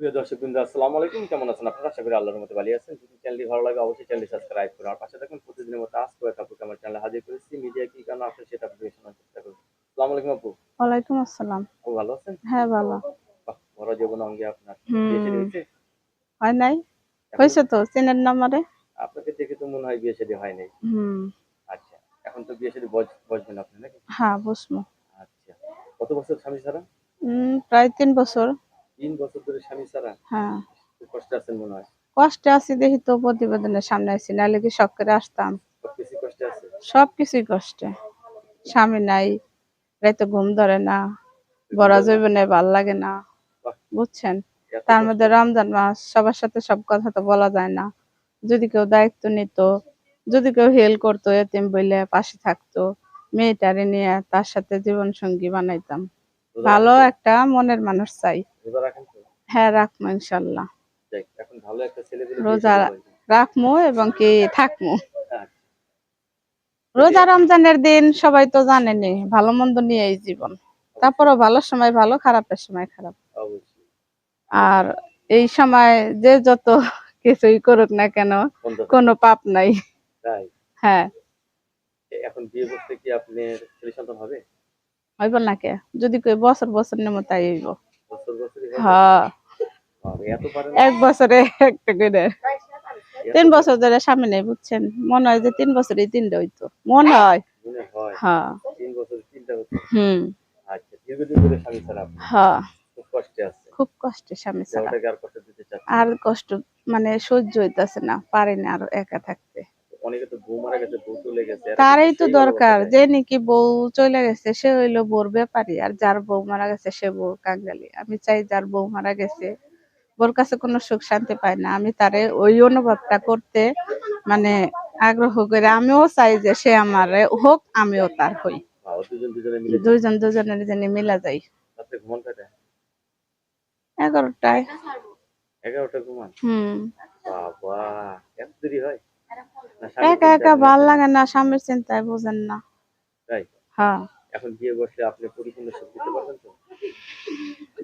প্রিয় দর্শক বৃন্দ আসসালামু আলাইকুম। কেমন আছেন আপনারা? আশা করি আল্লাহর মতো ভালো আছেন। যদি চ্যানেলটি ভালো লাগে অবশ্যই চ্যানেলটি সাবস্ক্রাইব করুন। আর পাশে থাকুন প্রতিদিনের মতো আজকে এক আপুকে আমার চ্যানেলে হাজির করেছি। মিডিয়া কি কারণে আপনি সেটা আপনি শোনার চেষ্টা করুন। আসসালামু আলাইকুম আপু। ওয়ালাইকুম আসসালাম। আপু ভালো আছেন? হ্যাঁ ভালো। বড় জীবন অঙ্গে আপনার। বিয়ে হয়েছে? হয় নাই? হয়েছে তো চেনের নাম্বারে আপনাকে দেখে তো মনে হয় বিয়ে শাদী হয় নাই। হুম। আচ্ছা এখন তো বিয়ে শাদী বসবেন আপনি নাকি? হ্যাঁ বুঝব আচ্ছা কত বছর স্বামী ছাড়া? প্রায় তিন বছর। তিন বছর ধরে স্বামী ছাড়া? হ্যাঁ। কষ্টে আছেন মনে হয়? কষ্টে আছি দেখি তো প্রতিবেদনের সামনে আছি নাহলে কি শখ করে আসতাম? সব কিছু কষ্টে আছে? সব কষ্টে। স্বামী নাই রাইতে ঘুম ধরে না বড় জৈবনে ভালো লাগে না বুঝছেন? তার মধ্যে রমজান মাস সবার সাথে সব কথা তো বলা যায় না। যদি কেউ দায়িত্ব নিত যদি কেউ হেল্প করতো এতিম বইলে পাশে থাকতো মেয়েটারে নিয়ে তার সাথে জীবন সঙ্গী বানাইতাম ভালো একটা মনের মানুষ চাই? রোজা রাখেন তো? হ্যাঁ রাখব ইনশাল্লাহ। এখন ভালো একটা ছেলে রোজা রাখব এবং কি থাকব। আচ্ছা। রোজা রমজানের দিন সবাই তো জানেনি ভালো মন্দ নিয়ে এই জীবন। তারপরও ভালো সময় ভালো খারাপের সময় খারাপ। আর এই সময় যে যত কিছুই করুক না কেন কোনো পাপ নাই। হ্যাঁ। এখন বিয়ে করতে কি আপনার ছেলে সন্তান হবে? হইব না কে? যদি কই বছর বছর নেমো তাই হইব? হ্যাঁ এক বছরে একটা করে। তিন বছর ধরে স্বামী নেই বুঝছেন? মনে হয় যে তিন তিনটা হইতো। মনে হয়। হুম। আচ্ছা হ্যাঁ খুব কষ্টে স্বামী ছাড়া। আর কষ্ট আর কষ্ট মানে সহ্য হইতাছে না পারি না আর একা থাকতে। অনেকে তো বউ মারা গেছে বউ চলে গেছে তারই তো দরকার। যে নাকি বউ চলে গেছে সে হইল বোর ব্যাপারী। আর যার বউ মারা গেছে সে বউ কাঙ্গালি আমি চাই যার বউ মারা গেছে বোর কাছে কোনো সুখ শান্তি পাই না। আমি তারে ওই অনুভবটা করতে মানে আগ্রহ করে আমিও চাই যে সে আমার হোক আমিও তার হই। দুইজন দুজনের জন্য মিলা যাই। এগারোটায়। এগারোটা ঘুমান? হুম। বাবা এত দেরি হয়? একা একা ভালো লাগে না স্বামীর চিন্তায় বোঝেন না। তাই? হ্যাঁ। এখন বিয়ে বসলে আপনি পরিপূর্ণ সুখ দিতে পারবেন তো?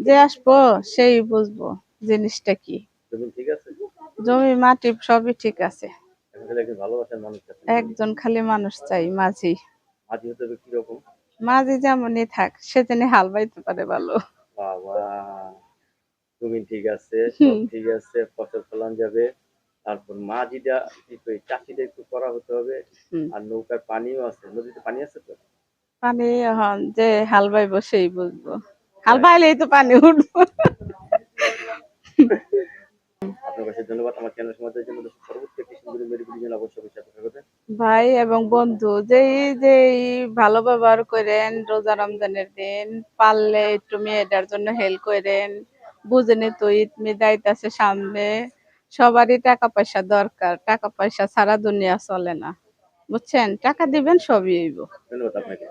যে আসব সেই বুঝব জিনিসটা কি। জমিন ঠিক আছে? জমি মাটি সবই ঠিক আছে। একজন খালি মানুষ চাই মাঝি। মাঝি হতে হবে কীরকম? মাঝি যেমনই থাক সে যেন হাল বাইতে পারে ভালো। বাবা জমিন ঠিক আছে সব ঠিক আছে ফসল ফলান যাবে। তারপর মাঝিটা চাষিটা একটু করা হতে হবে আর নৌকার পানিও আছে। নদীতে পানি আছে তো? পানি এখন যে হাল বাইবো সেই বুঝব হাল বাইলেই তো পানি উঠবো। ভাই এবং বন্ধু যেই যেই ভালো ব্যবহার করেন রোজা রমজানের দিন পারলে একটু মেয়েটার জন্য হেল্প করেন। বুঝেনি তো ঈদ মিদাইত আছে সামনে। সবারই টাকা পয়সা দরকার। টাকা পয়সা ছাড়া দুনিয়া চলে না। বুঝছেন? টাকা দিবেন, সবই হইব। ধন্যবাদ আপনাকে।